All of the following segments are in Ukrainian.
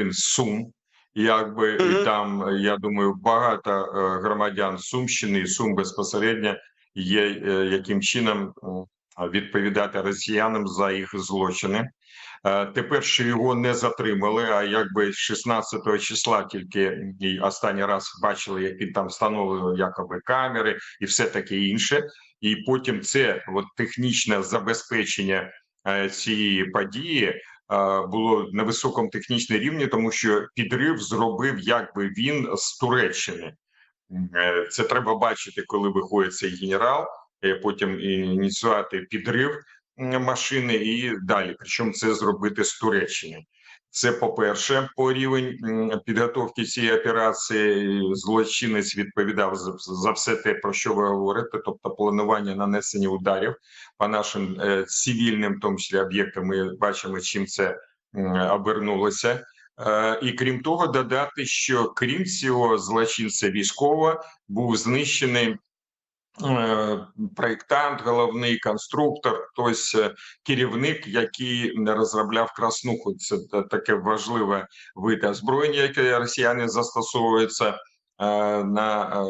він з Сум. Якби і там, е, я думаю, багато е, громадян Сумщини і Сум безпосередньо є е, яким чином відповідати росіянам за їх злочини. Е, Тепер що його не затримали. А якби 16 числа тільки і останній раз бачили, як він там встановлював якоби камери і все таке інше. І потім це от технічне забезпечення е, цієї події е, було на високому технічному рівні, тому що підрив зробив якби він з Туреччини. Е, Це треба бачити, коли виходить цей генерал, е, потім ініціювати підрив машини і далі. Причому це зробити з Туреччини. Це по-перше, по рівень підготовки цієї операції злочинець відповідав за, все те, про що ви говорите, тобто планування нанесення ударів по нашим е, цивільним, в тому числі об'єктам. Ми бачимо, чим це обернулося. Е, І крім того, додати, що крім цього злочинця військового був знищений проєктант, головний конструктор, хтось е, керівник, який не розробляв краснуху. Це таке важливе вид озброєння, яке росіяни застосовуються е, на е,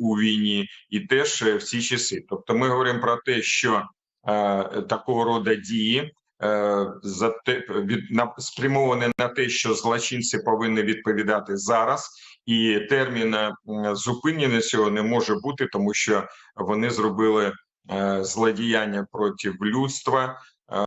у, війні, і теж всі часи. Тобто, ми говоримо про те, що е, такого роду дії е, за те від на спрямовані на те, що злочинці повинні відповідати зараз, і термін м, зупинення цього не може бути, тому що вони зробили е, злодіяння проти людства,